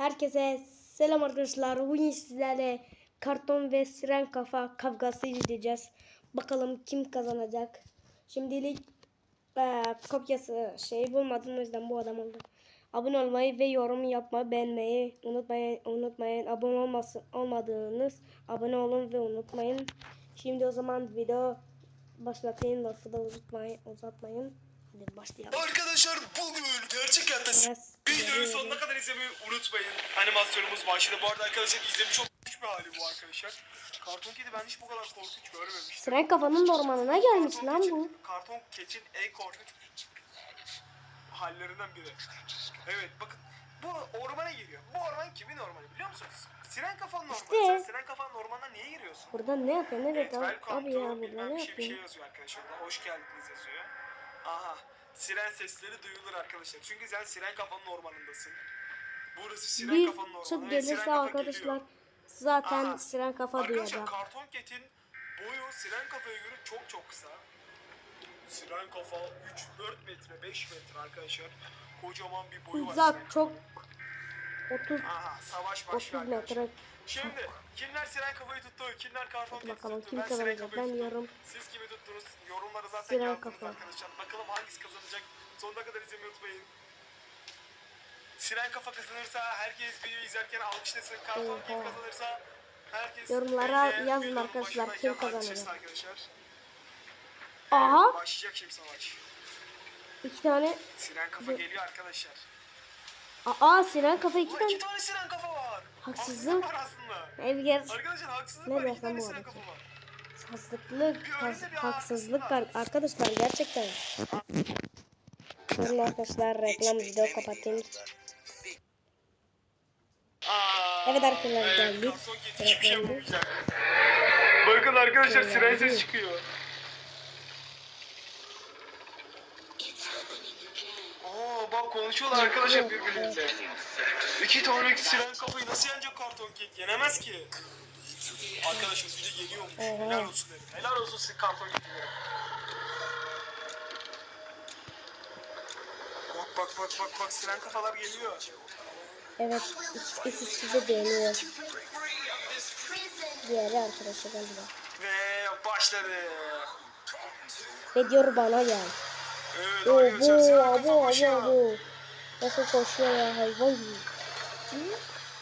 Herkese selam arkadaşlar. Bugün sizlerle karton ve siren kafa kavgası izleyeceğiz. Bakalım kim kazanacak. Şimdilik eee, kopyası şey bulmadım o yüzden bu adam oldu. Abone olmayı ve yorum yapmayı beğenmeyi unutmayın. Unutmayın. Abone olmasın, olmadığınız abone olun ve unutmayın. Şimdi o zaman video başlatayım. Lafı da uzatmayın. uzatmayın. Hadi başlayalım. Arkadaşlar bugün gerçek hayatta Biraz videoyu sonuna kadar izlemeyi unutmayın. Animasyonumuz başladı. Bu arada arkadaşlar izlemiş çok bir hali bu arkadaşlar. Karton kedi ben hiç bu kadar korkunç görmemiştim. Siren kafanın ormanına gelmiş lan bu. Karton keçin en korkunç hallerinden biri. Evet bakın bu ormana giriyor. Bu orman kimin ormanı biliyor musunuz? Siren kafanın ormanı. İşte. Sen Siren kafanın ormanına niye giriyorsun? Burada ne yapıyor? Evet Evet, abi, welcome abi to ya burada ne bir şey, bir şey yapıyor? yazıyor arkadaşlar. Hoş geldiniz yazıyor. Aha. Siren sesleri duyulur arkadaşlar. Çünkü sen siren kafanın ormanındasın. Burası siren Bir kafanın ormanı. ve gelirse arkadaşlar geliyor. zaten Aha. siren kafa Arkadaşlar duyacak. karton ketin boyu siren kafaya göre çok çok kısa. Siren kafa 3-4 metre 5 metre arkadaşlar. Kocaman bir boyu var. Uzak siren çok kafanın. 30 Aha savaş 30 başlıyor arkadaşlar. metre. Şimdi kimler siren kafayı tuttu, kimler karton keti bakalım tuttu, kim ben kazanacak ben tuttum. diyorum. Siz kimi tuttunuz? Yorumlara zaten Siren yazdınız kafa. arkadaşlar. Bakalım hangisi kazanacak? Sonuna kadar izlemeyi unutmayın. Siren kafa kazanırsa herkes videoyu izlerken alkışlasın. Karton kim kazanırsa herkes Yorumlara yazın arkadaşlar, kim kazanacak? Arkadaşlar. Aha Başlayacak şimdi savaş. iki tane Siren kafa geliyor arkadaşlar. Aa siren kafa iki tane. iki tane siren kafa var. Haksızlık. var aslında. Ev ger Arkadaşlar haksızlık Ne var. Tane bu arada. kafa var. haksızlık haksızlık var arkadaşlar gerçekten. Durun arkadaşlar reklam video kapatayım. Aa, Evet arkadaşlar, evet, geldik. şey. Bakın arkadaşlar Şöyle siren yapayım. ses çıkıyor. Konuşuyorlar arkadaşlar birbirleriyle. İki tane siren kafayı nasıl yenecek karton kedi? Yenemez ki. Arkadaşlar biri geliyormuş. Oha. Helal olsun dedim. Helal olsun size karton kedileri. Bak bak bak bak bak siren kafalar geliyor. Evet ik- ikisi de beğeniyor. Diğeri arkadaşlar galiba. Ve başladı. Ve diyor bana gel. Evet Oo arkadaşlar bu abo koşuyor. abo. Nasıl koşuyor ya hayvan gibi.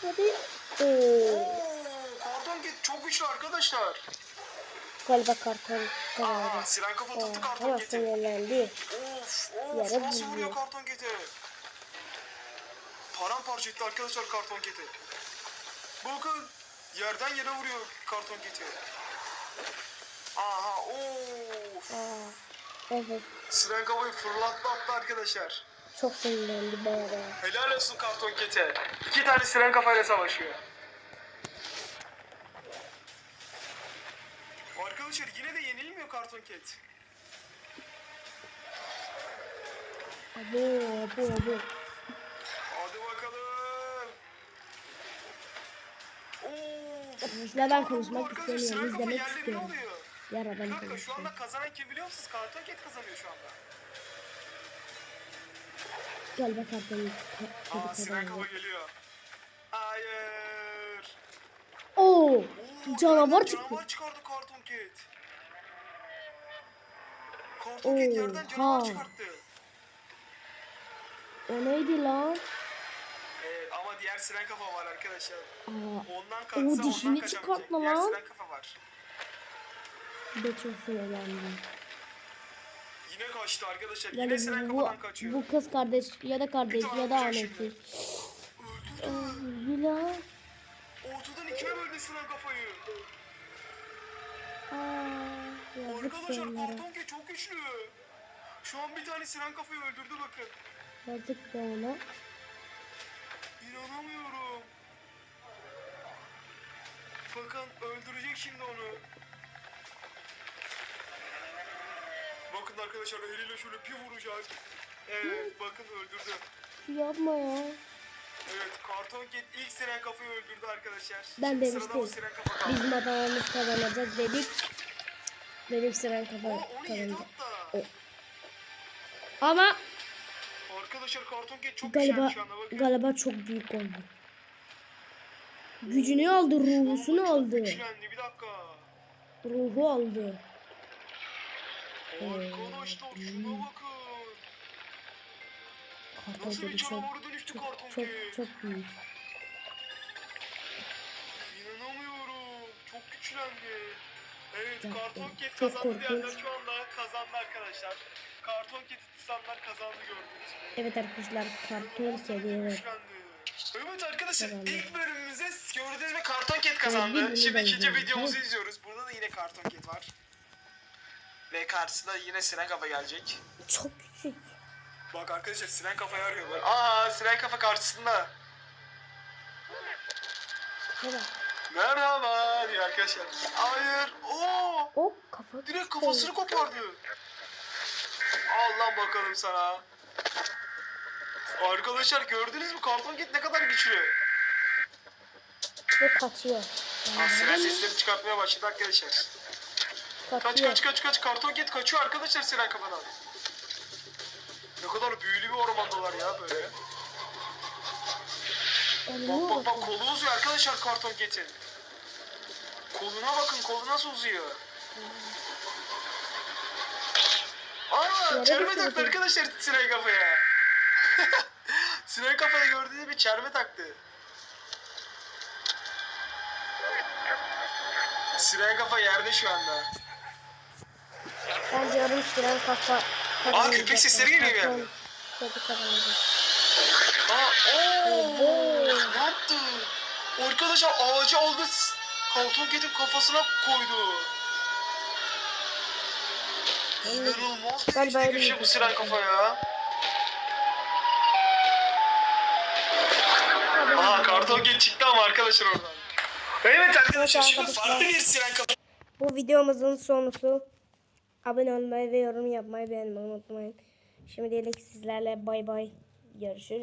Hadi. Oo. Karton kedi çok güçlü arkadaşlar. Galiba karton Aa, kazanacak. siren kafa tuttu karton Ama kedi. sinirlendi. Of of nasıl vuruyor. karton kedi? Paramparça etti arkadaşlar karton kedi. Bakın yerden yere vuruyor karton kedi. Aha of. Aa, evet. Siren kafayı fırlattı attı arkadaşlar. Çok sinirlendi baya baya. Helal olsun karton kete. İki tane siren kafayla savaşıyor. Arkadaşlar yine de yenilmiyor karton ket. Abo abo abo. Hadi bakalım. Oo. Ben konuşmak istemiyorum. izlemek oluyor. Yaradan Kanka şu anda kazanan kim biliyor musunuz? Karton ket kazanıyor şu anda. Galiba karton Aa kafa kazandı. geliyor. Hayır. Oo, Oo, canavar yerden çıktı. Canavar çıkardı karton ket. Karton ket yerden Oha. canavar çıkarttı. O neydi lan? Evet ama diğer siren kafa var arkadaşlar. Aa, Ondan kaçsa ondan dişini kaçamayacak. çıkartma Diğer lan. siren kafa var. Bir de çok sinirlendim. Yine kaçtı arkadaşlar. Yine Yani siren bu, kafadan kaçıyor. bu kız kardeş ya da kardeş ya da annesi. lan. Ortadan ikiye böldü siren kafayı. Aa, yazık Arkadaşlar da onlara. karton ket çok güçlü. Şu an bir tane siren kafayı öldürdü bakın. Yazık da ona. İnanamıyorum. Bakın öldürecek şimdi onu. Bakın arkadaşlar eliyle şöyle bir vuracak. Evet bakın öldürdü. Yapma ya. Evet karton ket ilk siren kafayı öldürdü arkadaşlar. Ben demiştim. siren kafa kaldı. Bizim adamımız kazanacak dedik. Benim Aa, kafa onu yedi kazandı. hatta. Ama Arkadaşlar karton ket çok galiba şu anda bakın. galiba çok büyük oldu. Gücünü aldı, ruhusunu Çok aldı. güçlendi bir dakika. Ruhu aldı. Arkadaşlar şuna bakın. Karton Nasıl bir canavara dönüştü çok karton çok çok büyük. İnanamıyorum. Çok güçlendi. Evet Çok karton ket Çok kazandı diyenler korkunç. şu anda kazandı arkadaşlar. Karton keti tutanlar kazandı gördüğünüz gibi. Evet arkadaşlar karton derecede evet. Evet arkadaşlar Kazandı. ilk bölümümüzde gördüğünüz gibi karton ket kazandı. birbirine Şimdi ikinci videomuzu Evet. izliyoruz. Burada da yine karton ket var. Ve karşısında yine siren kafa gelecek. Çok küçük. Bak arkadaşlar siren kafayı arıyorlar. Aa siren kafa karşısında. Evet. Merhaba diyor arkadaşlar. Hayır. Oo. O kafa Direkt kafasını kopardı. Al lan bakalım sana. Arkadaşlar gördünüz mü karton kit ne kadar güçlü. Ve kaçıyor. Ha, siren sesleri çıkartmaya başladı arkadaşlar. Kaç kaç kaç kaç karton kit kaçıyor arkadaşlar siren kafadan. Ne kadar büyülü bir ormandalar ya böyle. Bak bak bak kolu uzuyor arkadaşlar karton ketin. Koluna bakın kolu nasıl uzuyor. Aa çerme taktı arkadaşlar siren kafaya. siren kafaya gördüğünüz gibi çerme taktı. Siren kafa yerde şu anda. Ben diyorum siren kafa. kazanacak. köpek sesleri geliyor bir yerden. Kedi kazanacak. Aa, ooo, ne yaptı? Arkadaşlar ağacı aldı, karton ketin kafasına koydu. İnanılmaz Galiba öyle güçlü bu bir siren şey. kafa ya. Aa karton ket çıktı ama arkadaşlar oradan. Evet arkadaşlar şimdi farklı bir siren kafa. Bu videomuzun sonusu. Abone olmayı ve yorum yapmayı beğenmeyi unutmayın. Şimdilik sizlerle bay bay. Görüşürüz.